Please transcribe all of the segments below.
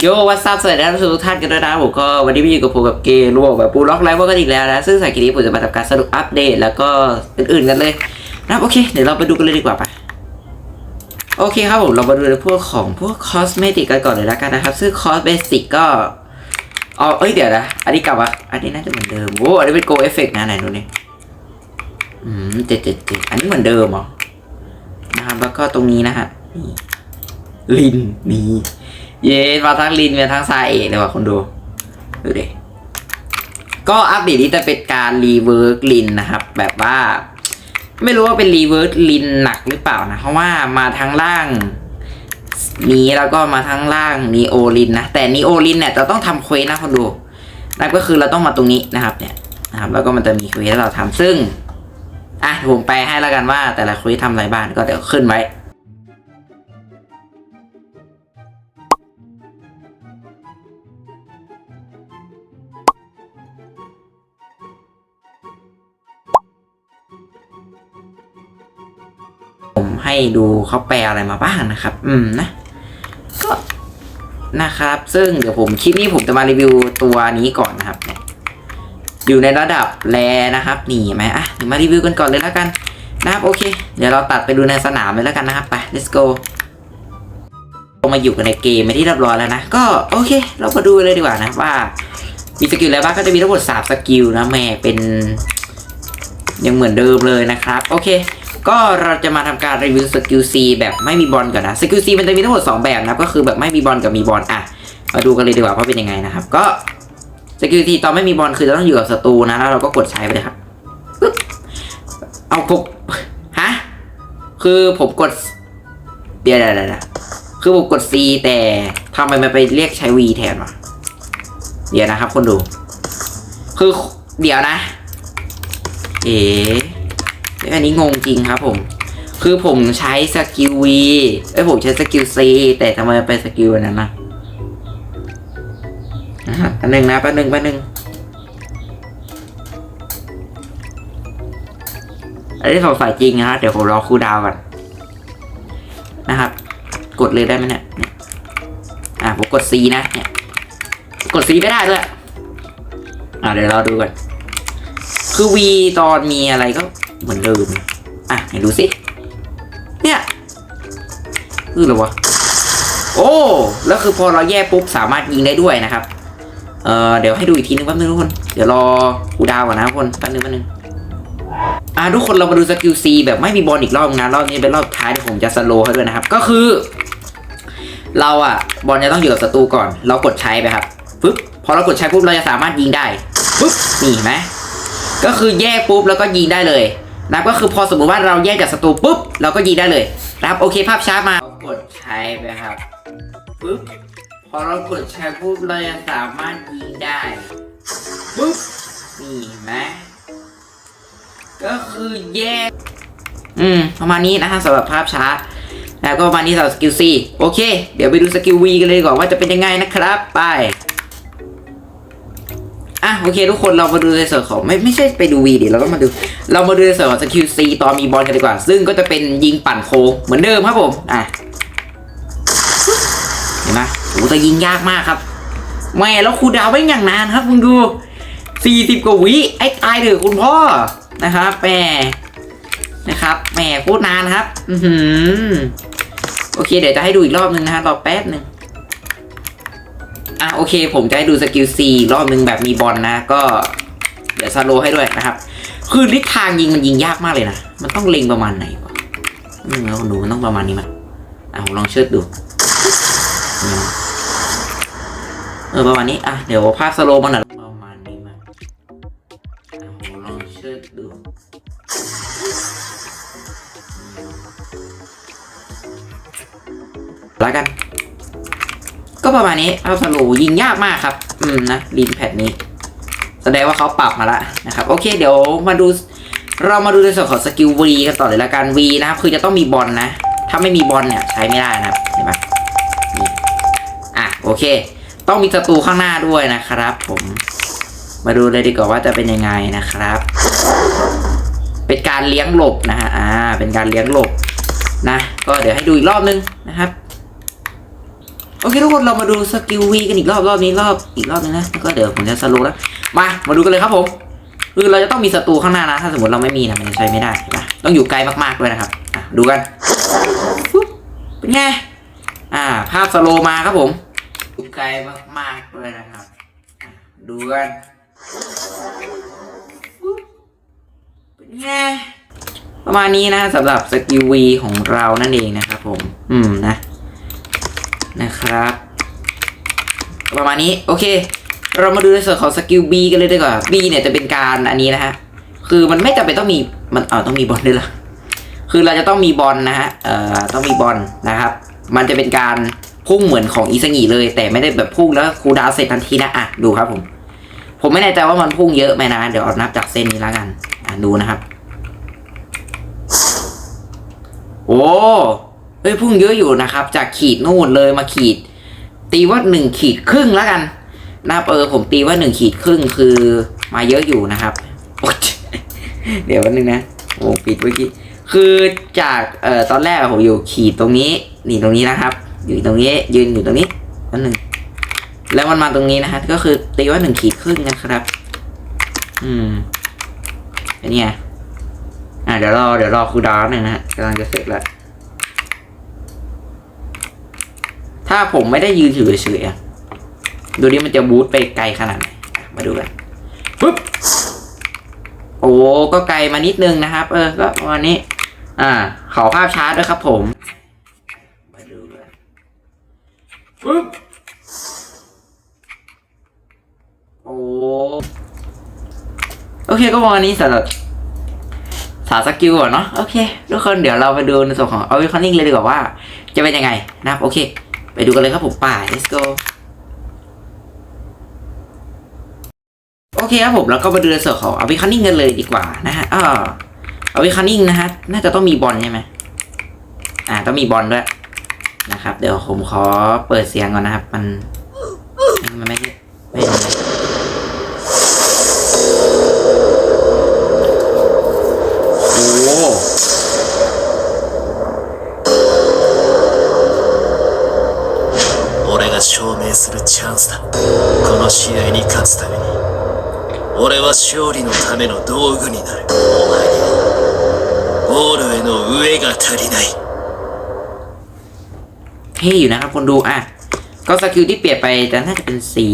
โยวัสซับสวัสดีท่านผู้ชมทุกท่านกันด้วยนะผมก็วันนี้มาอยู่กับผมกับเกย์รวมแบบปูล็อกไลฟ์กันอีกแล้วนะ ซึ่งสายกินี้ผมจะมาทำการสรุปอัปเดตแล้วก็อื่นๆกันเลยนะโอเค เดี๋ยวเราไปดูกันเลยดีกว่าไปโอเคครับผมเรามาดูในพวกของพวกคอสเมติกกันก่อนเลยแล้วกันนะครับซึ่งคอสเบสิกก็อ๋อเอ้ยเดี๋ยวนะอันนี้กลับวะอันนี้น่าจะเหมือนเดิมโอ้อันนี้เป็นโกเอฟเฟกต์นะไหนดูนี่อืมเจ็ดเจ็ดเจ็ดอันนี้เหมือนเดิมหรอนะครับแล้วก็ตรงนี้นะฮะลินนี่ เย้มาทั้งลินมาทั้งซาเอกเลยว่ะคนดูดูดิก็อัปเดตนี้จะเป็นการรีเวิร์กลินนะครับ แบบว่า ไม่รู้ว่าเป็นรีเวิร์กลินหนักหรือเปล่านะ เพราะว่ามาทั้งล่างนี้แล้วก็มาทั้งล่างนีโอลินนะ แต่นีโอลินเนี่ยจะต้องทำเควสนะคนดูนั่นก็คือเราต้องมาตรงนี้นะครับเนี่ยนะครับ แล้วก็มันจะมีเควสให้เราทำซึ่งอะผมแปให้แล้วกันว่าแต่ละเควสทำอะไรบ้างก็เดี๋ยวขึ้นไว้ ผมให้ดูเขาแปลอะไรมาบ้างนะครับ อืมนะ ก็นะครับ ซึ่งเดี๋ยวผมคลิปนี้ผมจะมารีวิวตัวนี้ก่อนนะครับเนี่ยอยู่ในระดับแรนะครับ นี่ไหมอะเดี๋ยวมารีวิวกันก่อนเลยแล้วกันนะครับโอเค เดี๋ยวเราตัดไปดูในสนามเลยแล้วกันนะครับไป let's go มาอยู่กันในเกมไม่ที่เรียบร้อยแล้วนะ ก็โอเค เรามาดูเลยดีกว่านะว่ามีสกิลอะไรบ้างก็จะมีทั้งหมด3สกิลนะแม่เป็น ยังเหมือนเดิมเลยนะครับ โอเค ก็เราจะมาทำการรีวิวสกิล C แบบไม่มีบอลก่อนนะสกิล C มันจะมีทั้งหมด 2 แบบนะครับ ก็คือแบบไม่มีบอลกับมีบอลอะมาดูกันเลยดีกว่าว่าเป็นยังไงนะครับ ก็สกิล C ตอนไม่มีบอลคือจะต้องอยู่กับศัตรูนะแล้วเราก็กดใช้ไปเลยครับปึ๊บเอาผมฮะคือผมกดเดี๋ยวเดี๋ยวเดี๋ยวคือผมกด C แต่ทำไมมันไปเรียกใช้ V แทนวะเดี๋ยวนะครับคนดู คือเดี๋ยวนะ เอ๋อันนี้งงจริงครับผม คือผมใช้สกิล V เอ้ยผมใช้สกิล C แต่ทำไมเป็นสกิลนั้นนะอันหนึ่งนะแป๊บหนึ่งแป๊บหนึ่งอันนี้สงสัยจริงนะเดี๋ยวผมรอคูดาวก่อนนะครับ กดเลยได้ไหมเนี่ยเนี่ยอะผมกด C นะเนี่ยกด C ไม่ได้ด้วยอะเดี๋ยวเราดูก่อน คือวีตอนมีอะไรก็เหมือนเดิม อะไหนดูสิเนี่ยคืออะไรวะโอ้แล้วคือพอเราแยกปุ๊บสามารถยิงได้ด้วยนะครับ เอ่อเดี๋ยวให้ดูอีกทีนึงแป๊บนึงทุกคน เดี๋ยวรอกูดาวก่อนนะทุกคนแป๊บนึงแป๊บนึงอะทุกคนเรามาดูสกิลซีแบบไม่มีบอลอีกรอบนะรอบนี้เป็นรอบท้ายที่ผมจะสโลว์ให้ด้วยนะครับ ก็คือ เราอะบอลจะต้องอยู่กับศัตรูก่อน เรากดใช้ไปครับปึ๊บพอเรากดใช้ปุ๊บเราจะสามารถยิงได้ปึ๊บนี่เห็นไหม ก็คือแยกปุ๊บแล้วก็ยิงได้เลยนะครับก็คือพอสมมติว่าเราแยกจากศัตรูปุ๊บเราก็ยิงได้เลยนะครับโอเคภาพช้ามากดใช้ไปครับปุ๊บพอเรากดใช้ปุ๊บเราจะสามารถยิงได้ปุ๊บนี่เห็นไหมก็คือแยก อืมประมาณนี้นะฮะสำหรับภาพช้า แล้วก็ประมาณนี้สำหรับสกิล C โอเค เดี๋ยวไปดูสกิล V กันเลยดีกว่อนว่าจะเป็นยังไงนะครับ ไป อะโอเคทุกคนเรามาดูในส่วนของไม่ไม่ใช่ไปดูวีดิเราก็มาดู เรามาดูในส่วนของสกิลซีตอนมีบอลกันดีกว่า ซึ่งก็จะเป็นยิงปั่นโค้งเหมือนเดิมครับผมอะเห็นไหมโอ้แต่ยิงยากมากครับแม่แล้วครูดาวไม่อย่างนานครับคุณดูสี่สิบกว่าวิไอ้ตายเถอะคุณพ่อนะครับแหม่นะครับแหม่โคตรนานครับ อือหือโอเค เดี๋ยวจะให้ดูอีกรอบนึงนะฮะรอแป๊บหนึ่ง อะโอเค ผมจะให้ดูสกิล C รอบนึงแบบมีบอลนะ ก็ เดี๋ยวสโลให้ด้วยนะครับ คือทิศทางยิงมันยิงยากมากเลยนะ มันต้องเล็งประมาณไหนวะอืมแล้วคนดูมันต้องประมาณนี้มั้ยอะผมลองเชิดดู เออประมาณนี้ อะเดี๋ยวภาพสโลมันหน่อยประมาณนี้มั้ยอะผมลองเชิดดูแล้วกัน ก็ประมาณนี้ภาสโลยิงยากมากครับ อืมนะลินแพดนี้ แสดงว่าเขาปรับมาแล้วนะครับ โอเคเดี๋ยวมาดูเรามาดูในส่วนของสกิล V กันต่อเลยละกัน V นะครับ คือจะต้องมีบอลนะ ถ้าไม่มีบอลเนี่ยใช้ไม่ได้นะครับ เห็นไหมอะโอเค ต้องมีศัตรูข้างหน้าด้วยนะครับ ผม มาดูเลยดีกว่าว่าจะเป็นยังไงนะครับ เป็นการเลี้ยงหลบนะฮะ อ่า เป็นการเลี้ยงหลบนะ ก็เดี๋ยวให้ดูอีกรอบนึงนะครับ โอเคทุกคนเรามาดูสกิลวีกันอีกรอบรอบนี้รอบอีกรอบนึงนะก็เดี๋ยวผมจะสรุปแล้วมามาดูกันเลยครับผมคือเราจะต้องมีศัตรูข้างหน้านะถ้าสมมติเราไม่มีนะมันจะใช้ไม่ได้นะต้องอยู่ไกลมากๆด้วยนะครับดูกันเป็นไงอ่า ภาพสโลมาครับผมอยู่ไกลมากๆด้วยนะครับดูกันเป็นไงประมาณนี้นะสำหรับสกิลวีของเรานั่นเองนะครับผม อืมนะ นะครับ ประมาณนี้โอเค เรามาดูในส่วนของสกิล B กันเลยดีกว่า B เนี่ยจะเป็นการอันนี้นะฮะ คือมันไม่จำเป็นต้องมีมันเอาต้องมีบอลด้วยล่ะคือเราจะต้องมีบอลนะฮะเอ่อต้องมีบอลนะครับ มันจะเป็นการพุ่งเหมือนของอีสงีเลย แต่ไม่ได้แบบพุ่งแล้วคูดาวเสร็จทันทีนะอะดูครับผม ผมไม่แน่ใจว่ามันพุ่งเยอะไหมนะ เดี๋ยวเอานับจากเส้นนี้แล้วกัน อะดูนะครับ โอ้ เฮ้ยพุ่งเยอะอยู่นะครับ จากขีดนู่นเลยมาขีด ตีว่าหนึ่งขีดครึ่งแล้วกันนะครับเออผมตีว่าหนึ่งขีดครึ่งคือมาเยอะอยู่นะครับเดี๋ยววันนึงนะโอ้ปิดเมื่อกี้คือจากเอ่อตอนแรกผมอยู่ขีดตรงนี้นี่ตรงนี้นะครับ อยู่ตรงนี้ยืนอยู่ตรงนี้นั่นหนึ่งแล้วมันมาตรงนี้นะฮะก็คือตีว่าหนึ่งขีดครึ่งนะครับ อืมเป็นไงอะเดี๋ยวรอเดี๋ยวรอครูดาวหนึ่งนะฮะกำลังจะเสร็จแล้ว ถ้าผมไม่ได้ยืนอยู่เฉยๆดูดิมันจะบูทไปไกลขนาดไหนมาดูกันปึ๊บโอ้ก็ไกลมานิดนึงนะครับ เออก็ประมาณนี้ อ่าขอภาพช้าด้วยครับผมมาดูกันปึ๊บโอ้โอเคก็ประมาณนี้สำหรับสาสกิลอะเนาะโอเค ทุกคนเดี๋ยวเราไปดูในส่วนของเอาวิคอนนิ่งเลยดีกว่าว่า จะเป็นยังไงนะครับ โอเค ไปดูกันเลยครับผมป่า let's go โอเคครับผมแล้วก็มาดูในส่วนของเอาวิคันนิ่งกันเลยดีกว่านะฮะอ่าเอาวิคันนิ่งนะฮะน่าจะต้องมีบอลใช่ไหมอ่าต้องมีบอลด้วยนะครับ เดี๋ยวผมขอเปิดเสียงก่อนนะครับ มันมันไม่ได้ไม่ได้ 俺は勝利のための道具になるお前にはゴールへの上が足りない เท่อยู่นะครับคนดูอ่ะ ก็สกิลที่เปลี่ยนไปแต่น่าจะเป็นสี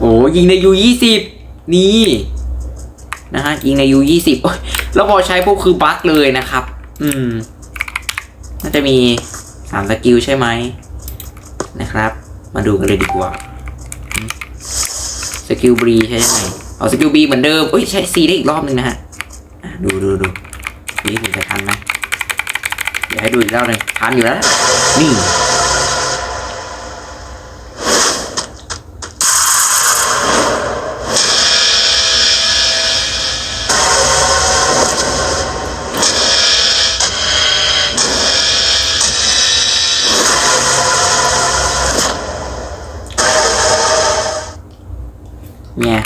โอ้ยิงในยูยี่สิบนี่นะฮะยิงในยูยี่สิบแล้วพอใช้ปุ๊บคือบั๊กเลยนะครับ อืม น่าจะมีสามสกิลใช่ไหมนะครับ มาดูกันเลยดีกว่าสกิลบีใช่ไหมเอาสกิลบีเหมือนเดิมเอ้ยใช้ซีได้อีกรอบหนึ่งนะฮะดูดูดูนี่ผมจะทันไหมเดี๋ยวให้ดูอีกรอบหนึ่งทันอยู่แล้ว น เนี่ย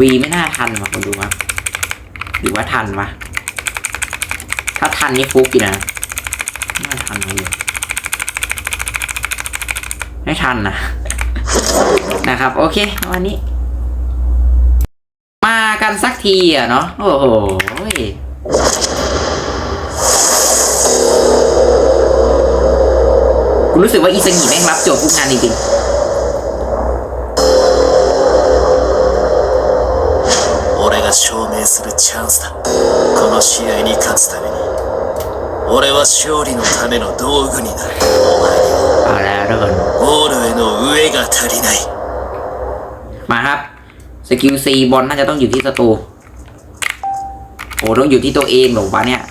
วีไม่น่าทันว่ะคนดูครับหรือว่าทันวะถ้าทันนี่ฟุกอยู่นะไม่น่าทันเลยไม่ทันนะนะครับ โอเควันนี้ มากันสักทีอะเนาะโอ้โหรู้สึกว่าอีสงีแม่งรับโจทย์ทุกงานจริงๆ 明するチャンスだこの試合に勝つために俺は勝利のための道具になるお前に เอาแล้วทุกคน はゴールへの上が足りない มาครับ สกิลซีบอลน่าจะต้องอยู่ที่ศัตรูโอ้ต้องอยู่ที่ตัวเองหรอวะเนี่ย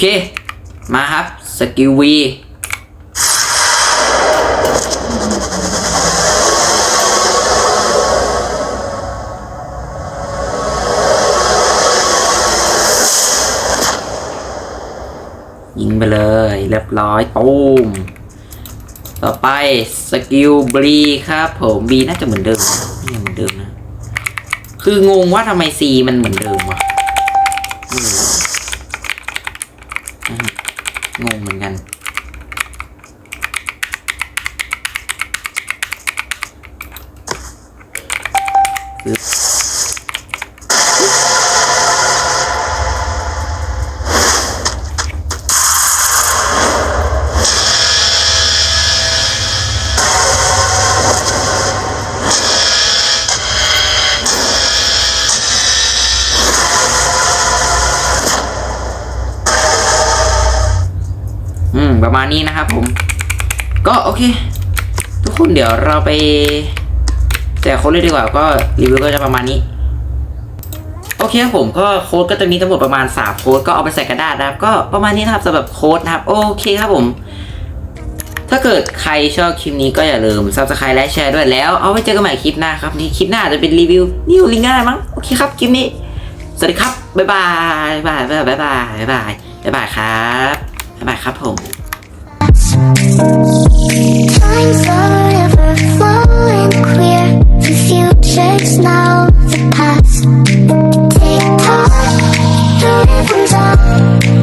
เค มาครับ สกิลวียิงไปเลย เรียบร้อยตูมต่อไปสกิลบีครับผมบีน่าจะเหมือนเดิมนี่ยังเหมือนเดิมนะ คืองงว่าทำไม C มันเหมือนเดิมรู้นะฮะงงเหมือนกัน อืม ประมาณนี้นะครับผม ก็โอเค ทุกคนเดี๋ยวเราไป แจกโค้ดเลยดีกว่าก็รีวิวก็จะประมาณนี้ โอเคครับผมก็โค้ดก็จะมีทั้งหมดประมาณ3โค้ดก็เอาไปใส่กระดาษนะครับ ก็ประมาณนี้นะครับสำหรับโค้ดนะครับ โอเคครับผม ถ้าเกิดใครชอบคลิปนี้ก็อย่าลืม subscribe และแชร์ด้วยแล้วเอาไว้เจอกันใหม่คลิปหน้าครับนี่คลิปหน้าจะเป็นรีวิวนิวลิงง่ายมั้งโอเคครับคลิปนี้สวัสดีครับบ๊ายบายบ๊ายบายบ๊ายบายบ๊ายบายบ๊ายบายครับบ๊ายบายครับผม Time's forever flowing clear shakes now the past. Tick tock, the rhythm's.